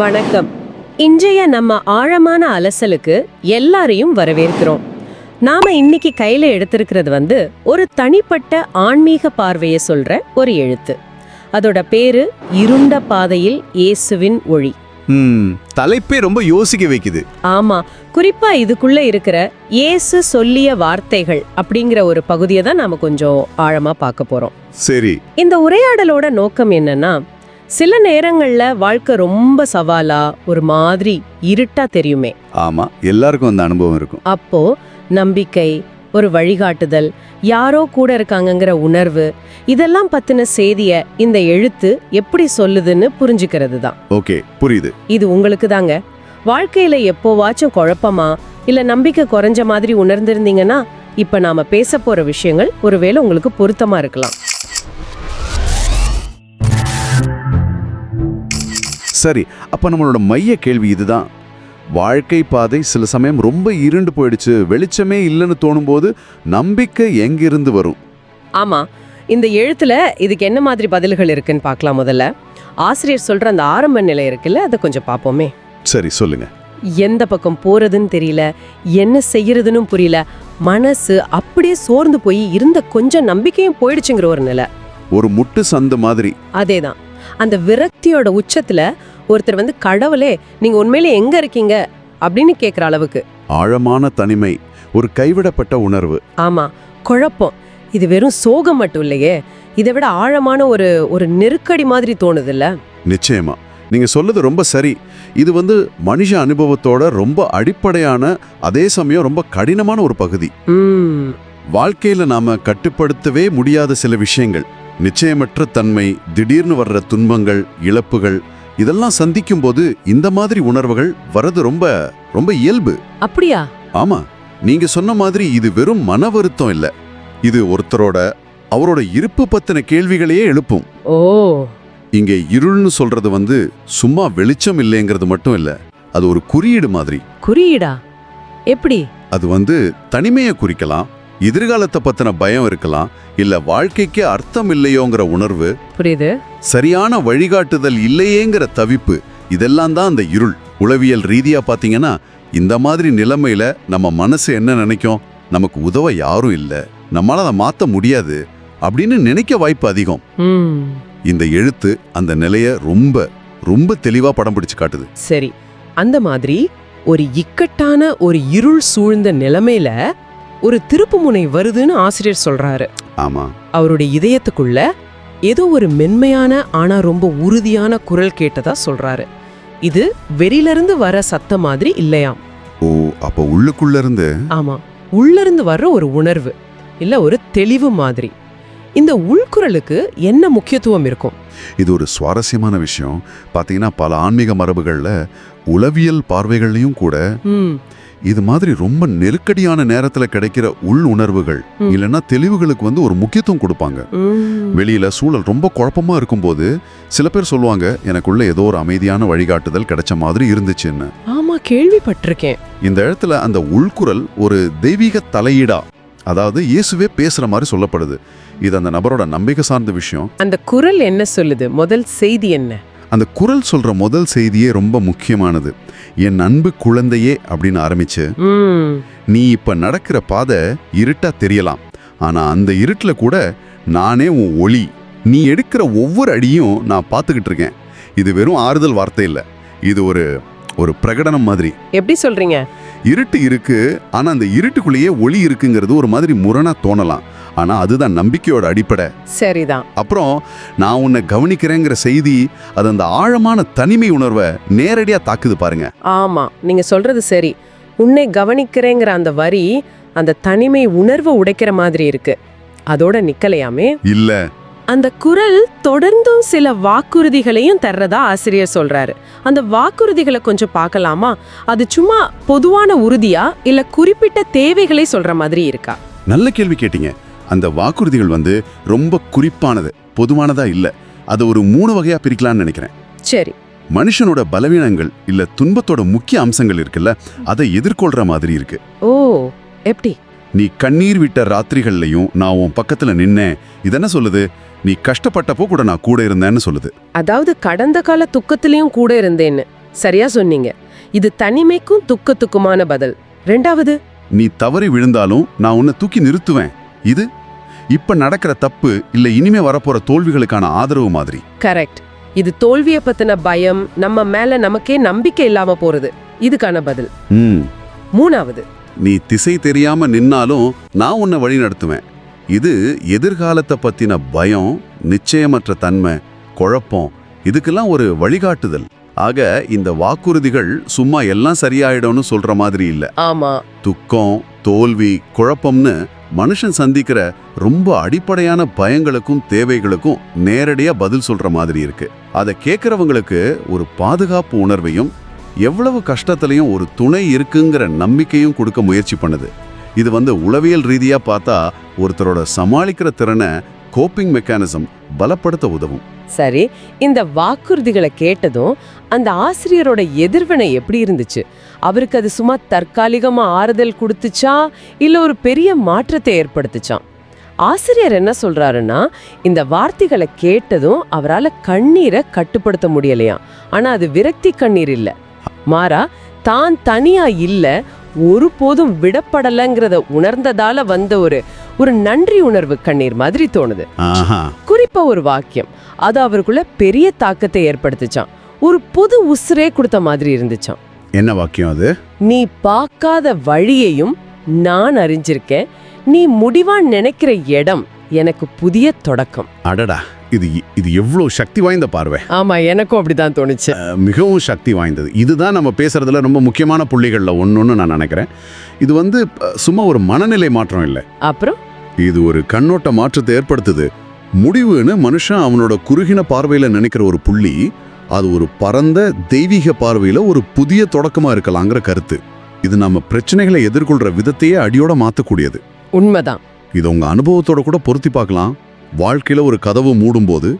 வணக்கம். இன்றைய நம்ம ஆழமான அலசலுக்கு எல்லாரையும் வரவேற்கிறோம். நாம இன்னைக்கு கையில எடுத்திருக்கிறது வந்து ஒரு தனிப்பட்ட ஆன்மீக பார்வையை சொல்ற ஒரு எழுத்து. அதோட பேரு இருண்ட பாதையில் இயேசுவின் ஒளி. தலைப்பே ரொம்ப யோசிக்க வைக்குது. ஆமா குறிப்பா இதுக்குள்ள இருக்கிற இயேசு சொல்லிய வார்த்தைகள் அப்படிங்கிற ஒரு பகுதியை தான் நாம கொஞ்சம் ஆழமா பார்க்க போறோம். சரி. இந்த உரையாடலோட நோக்கம் என்னன்னா சில நேரங்கள்ல வாழ்க்கை ரொம்ப சவாலா ஒரு மாதிரி இருட்டா தெரியுமே. ஆமா எல்லாருக்கும் அந்த அனுபவம் இருக்கும். அப்போ நம்பிக்கை ஒரு வழிகாட்டுதல் யாரோ கூட இருக்காங்கங்கிற உணர்வு இதெல்லாம் பத்தின செய்திய இந்த எழுத்து எப்படி சொல்லுதுன்னு புரிஞ்சுக்கிறது தான். ஓகே புரியுது. இது உங்களுக்கு தாங்க. வாழ்க்கையில எப்போவாச்சும் குழப்பமா இல்ல நம்பிக்கை குறைஞ்ச மாதிரி உணர்ந்திருந்தீங்கன்னா இப்ப நாம பேச போற விஷயங்கள் ஒருவேளை உங்களுக்கு பொருத்தமா இருக்கலாம். சரி அப்ப நம்மளோட மைய கேள்வி இதுதான். வாழ்க்கை பாதை சில சமயம் ரொம்ப இருண்டு போயிடுச்சு வெளிச்சமே இல்லைன்னு தோணும்போது நம்பிக்கை எங்கிருந்து வரும்? ஆமா இந்த எழுத்துல இதுக்கு என்ன மாதிரி பதில்கள் இருக்குன்னு பார்க்கலாம் முதல்ல. ஆசிரியர் சொல்ற அந்த ஆரம்ப நிலை இருக்குல்ல அதை கொஞ்சம் பார்ப்போமே. சரி சொல்லுங்க. எந்த பக்கம் போறதுன்னு தெரியல என்ன செய்யறதுன்னு புரியல மனசு அப்படியே சோர்ந்து போய் இருந்த கொஞ்சம் நம்பிக்கையும் போயிடுச்சுங்கிற ஒரு நிலை. ஒரு முட்டு சந்து மாதிரி. அதேதான். அந்த விரக்தியோட உச்சத்துல ஒருத்தர் வந்து கடவுளே நீங்க உண்மையிலே எங்க இருக்கீங்க? அப்படின்னு கேக்குற அளவுக்கு. ஆழமான தனிமை ஒரு கைவிடப்பட்ட உணர்வு. ஆமா குழப்பம். இது வெறும் சோகம் மட்டும் இல்லையே இதை விட ஆழமான ஒரு ஒரு நெருக்கடி மாதிரி தோணுதுல்ல? நிச்சயமா. நீங்க சொல்லுது ரொம்ப சரி. இது வந்து மனுஷ அனுபவத்தோட ரொம்ப அடிப்படையான அதே சமயம் ரொம்ப கடினமான ஒரு பகுதி. வாழ்க்கையில நாம கட்டுப்படுத்தவே முடியாத சில விஷயங்கள். நிச்சயமற்ற தன்மை திடீர்னு வர்ற துன்பங்கள் இழப்புகள் இதெல்லாம் சந்திக்கும் போது இந்த மாதிரி உணர்வுகள் வரது ரொம்ப ரொம்ப இயல்பு. அப்படியா? ஆமா. நீங்க சொன்ன மாதிரி இது வெறும் மன வருத்தம் இல்ல. இது ஒருத்தரோட அவரோட இருப்பு பத்தின கேள்விகளையே எழுப்பும். ஓ. இங்க இருள்னு சொல்றது வந்து சும்மா வெளிச்சம் இல்லைங்கிறது மட்டும் இல்ல. அது ஒரு குறியீடு மாதிரி. குறியீடா? எப்படி? அது வந்து தனிமையை குறிக்கலாம். எதிர்காலத்தை பத்தின பயம் இருக்கலாம் இல்ல வாழ்க்கைக்கு அர்த்தம் இல்லையோங்கிற உணர்வு புரியுது. சரியான வழிகாட்டுதல் இல்லையேங்கிற தவிப்பு இதெல்லாம் தான் அந்த இருள். உளவியல் ரீதியா பாத்தீங்கன்னா இந்த மாதிரி நிலைமையில நம்ம மனசு என்ன நினைக்கும்? நமக்கு உதவ யாரும் இல்ல. நம்மளால அதை மாத்த முடியாது அப்படின்னு நினைக்க வாய்ப்பு அதிகம். இந்த எழுத்து அந்த நிலைய ரொம்ப ரொம்ப தெளிவா படம் பிடிச்சு காட்டுது. சரி. அந்த மாதிரி ஒரு இக்கட்டான ஒரு இருள் சூழ்ந்த நிலைமையில ஒரு திருப்புமுனை வருதுன்னு ஆசிரியர் சொல்றாரு. ஆமா. அவருடைய இதயத்துக்குள்ள ஏதோ ஒரு மென்மையான ஆனா ரொம்ப உறுதியான குரல் கேட்டதா சொல்றாரு. இது வெளியிலிருந்து வர சத்தம் மாதிரி இல்லையாம். ஓ அப்ப உள்ளுக்குள்ள இருந்து ஆமா உள்ளிருந்து வர்ற ஒரு உணர்வு இல்ல ஒரு தெளிவு மாதிரி. இந்த உள்குரலுக்கு என்ன முக்கியத்துவம் இருக்கும்? இது ஒரு சுவாரஸ்யமான விஷயம். பாத்தீங்கன்னா பல ஆன்மீக மரபுகள்ல உளவியல் பார்வைகள்லயும் கூட ம். இது மாதிரி ரொம்ப நெருக்கடியான நேரத்துல கிடைக்கிற உள் உணர்வுகள். இல்லைன்னா தெளிவுகளுக்கு வந்து ஒரு முக்கியத்துவம் கொடுப்பாங்க. வெளியில சூழல் ரொம்ப குழப்பமா இருக்கும்போது சில பேர் சொல்லுவாங்க எனக்குள்ள ஏதோ ஒரு அமைதியான வழிகாட்டுதல் கிடைச்ச மாதிரி இருந்துச்சுன்னு. ஆமா கேள்விப்பட்டிருக்கேன். இந்த இடத்துல அந்த உள்குரல் ஒரு தெய்வீக தலையீடா அதாவது இயேசுவே பேசுற மாதிரி சொல்லப்படுது. இது அந்த நபரோட நம்பிக்கை சார்ந்த விஷயம். அந்த குரல் என்ன சொல்லுது? முதல் செய்தி என்ன? அந்த குரல் சொல்ற முதல் செய்தியே ரொம்ப முக்கியமானது. என் அன்பு குழந்தையே அப்படின்னு ஆரம்பிச்சு நீ இப்ப நடக்கிற பாதை இருட்டா தெரியலாம். ஆனா அந்த இருட்டுல கூட நானே உன் ஒளி. நீ எடுக்கிற ஒவ்வொரு அடியும் நான் பார்த்துக்கிட்டு இருக்கேன். இது வெறும் ஆறுதல் வார்த்தை இல்ல. இது ஒரு ஒரு பிரகடனம் மாதிரி. எப்படி சொல்றீங்க? இருட்டு இருக்கு ஆனா அந்த இருட்டுக்குள்ளேயே ஒளி இருக்குங்கிறது ஒரு மாதிரி முரணா தோணலாம். ஆனா அதுதான் நம்பிக்கையோட அடிப்படை. சரிதான். அப்புறம் நான் உன்னை கவனிக்கிறேங்கிற செய்தி அது அந்த ஆழமான தனிமை உணர்வை நேரடியா தாக்குது பாருங்க. ஆமா நீங்க சொல்றது சரி. உன்னை கவனிக்கிறேங்கிற அந்த வரி அந்த தனிமை உணர்வை உடைக்கிற மாதிரி இருக்கு. அதோட நிக்கலையாமே? இல்ல. அந்த குரல் தொடர்ந்தும் சில வாக்குறுதிகளையும் தர்றதா ஆசிரியர் சொல்றாரு. அந்த வாக்குறுதிகளை கொஞ்சம் பார்க்கலாமா? அது சும்மா பொதுவான உறுதியா இல்ல குறிப்பிட்ட தேவைகளை சொல்ற மாதிரி இருக்கா? நல்ல கேள்வி கேட்டீங்க. அந்த வாக்குறுதிகள் வந்து ரொம்ப குறிப்பானது பொதுவானதா இல்ல. அதை ஒரு மூணு வகையா பிரிக்கலாம்னு நினைக்கிறேன். சரி. மனுஷனோட பலவீனங்கள் இல்ல துன்பத்தோட முக்கிய அம்சங்கள் இருக்குல்ல அதை எதிர்கொள்ற மாதிரி இருக்கு. ஓ எப்படி? நீ கண்ணீர் விட்ட ராத்திரிகள்லயும் நான் உன் பக்கத்துல நின்னேன். இதென்ன சொல்லுது? நீ கஷ்டப்பட்டப்போ கூட நான் கூட இருந்தேன்னு சொல்லுது. அதாவது கடந்த கால துக்கத்திலையும் கூட இருந்தேன்னு. சரியா சொன்னீங்க. இது தனிமைக்கும் துக்கத்துக்குமான பதில். ரெண்டாவது? நீ தவறி விழுந்தாலும் நான் உன்னை தூக்கி நிறுத்துவேன். இது? இப்ப நடக்கிற தப்பு இல்ல இனிமே வரப்போற தோல்விகளுக்கான ஆதரவு மாதிரி. கரெக்ட். இது தோல்வியை பத்தின பயம் நம்ம மேல நமக்கே நம்பிக்கை இல்லாம போறது. இதுக்கான பதில். ம். மூணாவது. நீ திசை தெரியாம நின்னாலும் நான் உன்னை வழி நடத்துவேன். இது எதிர்காலத்தை பத்தின பயம் நிச்சயமற்ற தன்மை குழப்பம் இதுக்கெல்லாம் ஒரு வழிகாட்டுதல். ஆக இந்த வாக்குறுதிகள் சும்மா எல்லாம் சரியாயிடும்னு சொல்ற மாதிரி இல்ல. ஆமா. துக்கம் தோல்வி குழப்பம்னு மனுஷன் சந்திக்கிற ரொம்ப அடிப்படையான பயங்களுக்கும் தேவைகளுக்கும் நேரடியாக பதில் சொல்கிற மாதிரி இருக்கு. அதை கேட்குறவங்களுக்கு ஒரு பாதுகாப்பு உணர்வையும் எவ்வளவு கஷ்டத்துலையும் ஒரு துணை இருக்குங்கிற நம்பிக்கையும் கொடுக்க முயற்சி பண்ணுது. இது வந்து உளவியல் ரீதியாக பார்த்தா ஒருத்தரோட சமாளிக்கிற திறனை கோப்பிங் மெக்கானிசம் பலப்படுத்த உதவும். சரி இந்த வாக்குறுதிகளை கேட்டதும் அந்த ஆசிரியரோட எதிர்வினை எப்படி இருந்துச்சு? அவருக்கு அது சும்மா தற்காலிகமா ஆறுதல் கொடுத்துச்சா? இல்ல ஒரு பெரிய மாற்றத்தை ஏற்படுத்துச்சான் ஆசிரியர் என்ன சொல்றாருன்னா இந்த வார்த்தைகளை கேட்டதும் அவரால கண்ணீரை கட்டுப்படுத்த முடியலையாம் ஆனா அது விரக்தி கண்ணீர் இல்லை. மாறா தான் தனியா இல்லை ஒருபோதும் விடப்படலைங்கிறத உணர்ந்ததால வந்த ஒரு ஒரு நன்றி உணர்வு கண்ணீர் மாதிரி தோணுது. குறிப்பா ஒரு வாக்கியம். அது அவருக்குள்ள பெரிய தாக்கத்தை ஏற்படுத்துச்சான் ஒரு புது உசுரே கொடுத்த மாதிரி இருந்துச்சான் என்ன வாக்கியம் அது? நீ பார்க்காத வழியையும் நான் அறிஞ்சிருக்கேன். நீ முடிவா நினைக்கிற இடம் எனக்கு புதிய தொடக்கம். அடடா. இது இது எவ்வளோ சக்தி வாய்ந்த பார்வை. ஆமா எனக்கும் அப்படிதான் தோணுச்சு. அஹ், மிகவும் சக்தி வாய்ந்தது. இதுதான் நம்ம பேசுறதுல ரொம்ப முக்கியமான புள்ளிகளில் ஒன்றுன்னு நான் நினைக்கிறேன். இது வந்து சும்மா ஒரு மனநிலை மாற்றம் இல்லை. அப்புறம்? இது ஒரு கண்ணோட்ட மாற்றத்தை ஏற்படுத்துது. முடிவுன்னு மனுஷன் அவனோட குறுகின பார்வையில நினைக்கிற ஒரு புள்ளி அது ஒரு பரந்த தெய்வீக பார்வையில ஒரு புதிய தொடக்கமா இருக்கலாங்கிற கருத்து. இது நம்ம பிரச்சனைகளை எதிர்கொள்ற விதத்தையே அடியோட மாத்தக்கூடியது. உண்மைதான். இது உங்க அனுபவத்தோட கூட பொருத்தி பார்க்கலாம். வாழ்க்கையில ஒரு கதவு மூடும்போது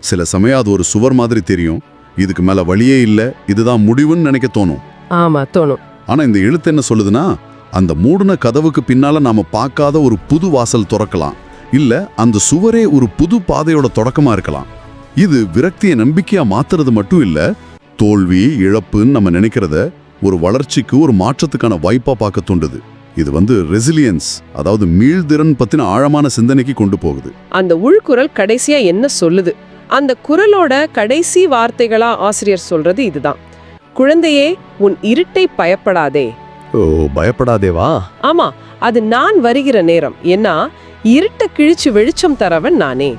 சில சமயம் அது ஒரு சுவர் மாதிரி தெரியும். இதுக்கு மேல வழியே இல்ல. இதுதான் முடிவுன்னு நினைக்க தோணும். ஆமா தோணும். ஆனா இந்த எழுத்து என்ன சொல்லுதுன்னா அந்த மூடின கதவுக்கு பின்னால நாம பார்க்காத ஒரு புது வாசல் திறக்கலாம். இல்ல அந்த சுவரே ஒரு புது பாதையோட தொடக்கமா இருக்கலாம். இது விரக்தியை நம்பிக்கையா மாத்துறது மட்டும் இல்ல தோல்வி இழப்புன்னு நம்ம நினைக்கிறத ஒரு வளர்ச்சிக்கு ஒரு மாற்றத்துக்கான வாய்ப்பா பார்க்க தூண்டுது. இது வந்து ரெசிலியன்ஸ் அதாவது மீள்திறன் பத்தின ஆழமான சிந்தனைக்கு கொண்டு போகுது. அந்த உள்குரல் கடைசியா என்ன சொல்லுது? அந்த குரலோட கடைசி வார்த்தைகளா ஆசிரியர் சொல்றது இதுதான். குழந்தையே உன் இருட்டை பயப்படாதே. ஓ பயப்படாதேவா? ஆமா அது நான் வருகிற நேரம். ஏன்னா இருட்ட கிழிச்சு வெளிச்சம் தரவன் நானே.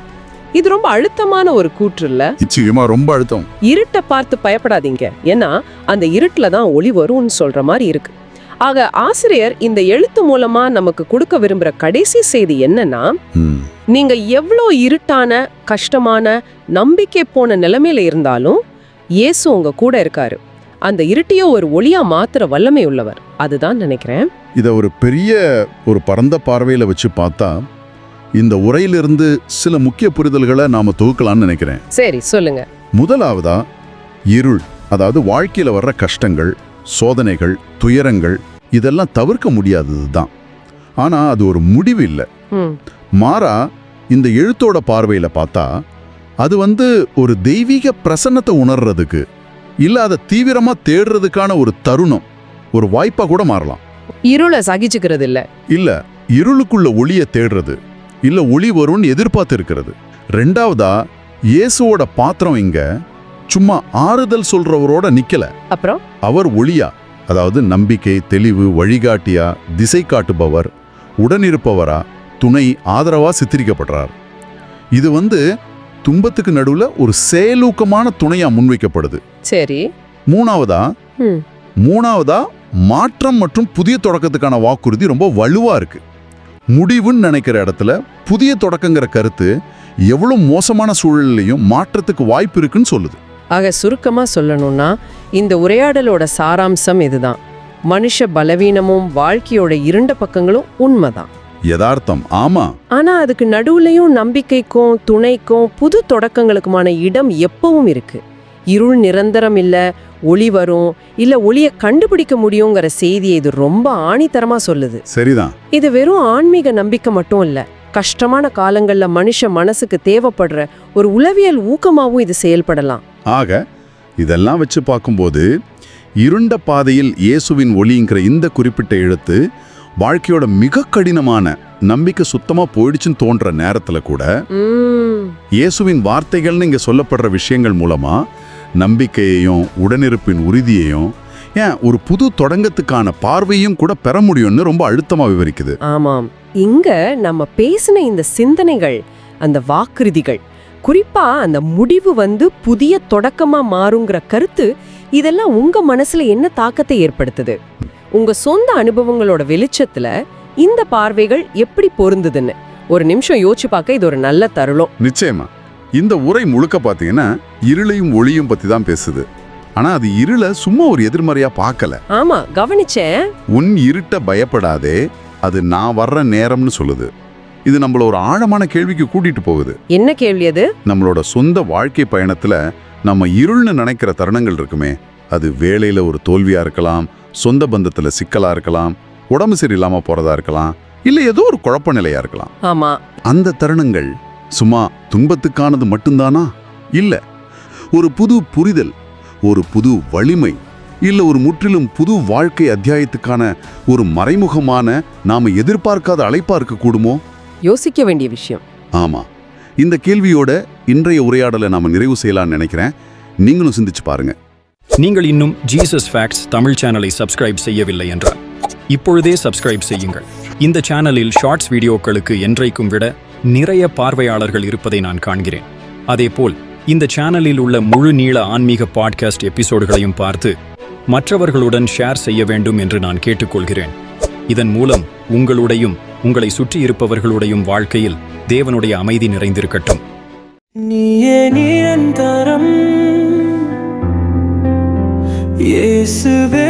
இது ரொம்ப அழுத்தமான ஒரு கூற்று இல்ல? நிச்சயமா ரொம்ப அழுத்தம். இருட்டை பார்த்து பயப்படாதீங்க. ஏன்னா அந்த இருட்டுல தான் ஒளி வரும்னு சொல்ற மாதிரி இருக்கு. ஆக ஆசிரியர் இந்த எழுத்து மூலமா நமக்கு கொடுக்க விரும்புற கடைசி செய்தி என்னன்னா நீங்க எவ்வளோ இருட்டான கஷ்டமான நம்பிக்கை போன நிலைமையில இருந்தாலும் இயேசு உங்க கூட இருக்காரு. அந்த இருட்டையோ ஒரு ஒளியா மாத்துற வல்லமை உள்ளவர். அதுதான் நினைக்கிறேன். இதை ஒரு பெரிய ஒரு பரந்த பார்வையில வச்சு பார்த்தா இந்த உரையிலிருந்து சில முக்கிய புரிதல்களை நாம தொகுக்கலாம்னு நினைக்கிறேன். சரி சொல்லுங்க. முதலாவதா இருள் அதாவது வாழ்க்கையில வர்ற கஷ்டங்கள் சோதனைகள் துயரங்கள் இதெல்லாம் தவிர்க்க முடியாதது தான் ஆனா அது ஒரு முடிவு இல்லை. மாறா இந்த எழுத்தோட பார்வையில பார்த்தா அது வந்து ஒரு தெய்வீக பிரசன்னத்தை உணர்றதுக்கு இல்ல அதை தீவிரமா தேடுறதுக்கான ஒரு தருணம் ஒரு வாய்ப்பா கூட மாறலாம். இருளை சகிச்சுக்கிறது இல்ல இல்ல இருளுக்குள்ள ஒளிய தேடுறது இல்ல ஒளி வரும்னு எதிர்பார்த்து இருக்கிறது ரெண்டாவதா இயேசுவோட பாத்திரம் இங்க சும்மா ஆறுதல் சொல்றவரோட நிக்கல. அப்புறம்? அவர் ஒளியா அதாவது நம்பிக்கை தெளிவு வழிகாட்டியா திசை காட்டுபவர் உடனிருப்பவரா துணை ஆதரவா சித்தரிக்கப்படுறார். இது வந்து துன்பத்துக்கு நடுவுல ஒரு செயலூக்கமான துணையா முன்வைக்கப்படுது. சரி. மூணாவதா? மூணாவதா மாற்றம் மற்றும் புதிய தொடக்கத்துக்கான வாக்குறுதி ரொம்ப வலுவா இருக்கு. முடிவுன்னு நினைக்கிற இடத்துல புதிய தொடக்கங்கிற கருத்து எவ்வளவு மோசமான சூழல்லையும் மாற்றத்துக்கு வாய்ப்பு இருக்குன்னு சொல்லுது. ஆக சுருக்கமா சொல்லணும்னா இந்த உரையாடலோட சாராம்சம் இதுதான். மனுஷ பலவீனமும் வாழ்க்கையோட இருண்ட பக்கங்களும் உண்மைதான். யதார்த்தம். ஆமா. ஆனா அதுக்கு நடுவுலயும் நம்பிக்கைக்கும் துணைக்கும் புது தொடக்கங்களுக்குமான இடம் எப்பவும் இருக்கு. இருள் நிரந்தரம் இல்ல ஒளி வரும் இல்ல ஒளிய கண்டுபிடிக்க முடியுங்கிற செய்தியை இது ரொம்ப ஆணித்தரமா சொல்லுது. சரிதான். இது வெறும் ஆன்மீக நம்பிக்கை மட்டும் இல்ல கஷ்டமான காலங்கள்ல மனுஷ மனசுக்கு தேவைப்படுற ஒரு உளவியல் ஊக்கமாவும் இது செயல்படலாம். ஆக இதெல்லாம் வச்சு பார்க்கும்போது இருண்ட பாதையில் இயேசுவின் ஒளிங்கிற இந்த குறிப்பிட்ட எழுத்து வாழ்க்கையோட மிக கடினமான நம்பிக்கை சுத்தமா போயிடுச்சுன்னு தோன்ற நேரத்துல கூட இயேசுவின் வார்த்தைகள்னு இங்க சொல்லப்படுற விஷயங்கள் மூலமா நம்பிக்கையையும் உடனிருப்பின் உறுதியையும் ஏன் ஒரு புது தொடங்கத்துக்கான பார்வையும் கூட பெற முடியும்னு ரொம்ப அழுத்தமா விவரிக்குது. ஆமாம். இங்க நம்ம பேசின இந்த சிந்தனைகள் அந்த வாக்குறுதிகள் குறிப்பா அந்த முடிவு வந்து புதிய தொடக்கமா மாறுங்கிற கருத்து இதெல்லாம் உங்க மனசுல என்ன தாக்கத்தை ஏற்படுத்துது? உங்க சொந்த அனுபவங்களோட வெளிச்சத்துல இந்த பார்வைகள் எப்படி பொருந்துதுன்னு ஒரு நிமிஷம் யோசிச்சு பார்க்க இது ஒரு நல்ல தருணம். நிச்சயமா. இந்த உரை முழுக்க பார்த்தீங்கன்னா இருளையும் ஒளியும் பத்தி தான் பேசுது. ஆனா அது இருளை சும்மா ஒரு எதிர்மறையா பார்க்கல. ஆமா கவனிச்சேன். உன் இருட்ட பயப்படாதே அது நான் வர்ற நேரம்னு சொல்லுது. இது நம்மள ஒரு ஆழமான கேள்விக்கு கூட்டிட்டு போகுது. என்ன கேள்வி அது? நம்மளோட சொந்த வாழ்க்கை பயணத்துல நம்ம இருள்னு நினைக்கிற தருணங்கள் இருக்குமே அது வேலையில ஒரு தோல்வியா இருக்கலாம் சொந்த பந்தத்துல சிக்கலா இருக்கலாம் உடம்பு சரியில்லாம போறதா இருக்கலாம் இல்ல ஏதோ ஒரு குழப்ப நிலையா இருக்கலாம். ஆமா. அந்த தருணங்கள் சும்மா துன்பத்துக்கானது மட்டும்தானா? இல்ல ஒரு புது புரிதல் ஒரு புது வலிமை இல்ல ஒரு முற்றிலும் புது வாழ்க்கை அத்தியாயத்துக்கான ஒரு மறைமுகமான நாம எதிர்பார்க்காத அழைப்பா இருக்க கூடுமோ? யோசிக்க வேண்டிய விஷயம். ஆமா. இந்த கேள்வியோட இன்றைய உரையாடலை நாம நிறைவு செய்யலாம்னு நினைக்கிறேன். நீங்களும் சிந்திச்சு பாருங்க. நீங்கள் இன்னும் ஜீசஸ் ஃபேக்ட்ஸ் தமிழ் சேனலை சப்ஸ்கிரைப் செய்யவில்லை என்றால் இப்பொழுதே சப்ஸ்கிரைப் செய்யுங்கள். இந்த சேனலில் ஷார்ட்ஸ் வீடியோக்களுக்கு என்றைக்கும் விட நிறைய பார்வையாளர்கள் இருப்பதை நான் காண்கிறேன். அதேபோல் இந்த சேனலில் உள்ள முழு நீள ஆன்மீக பாட்காஸ்ட் எபிசோடுகளையும் பார்த்து மற்றவர்களுடன் ஷேர் செய்ய வேண்டும் என்று நான் கேட்டுக்கொள்கிறேன். இதன் மூலம் உங்களுடையும் உங்களை சுற்றி இருப்பவர்களுடையும் வாழ்க்கையில் தேவனுடைய அமைதி நிறைந்திருக்கட்டும். நீயே நிரந்தரம். இயேசுவே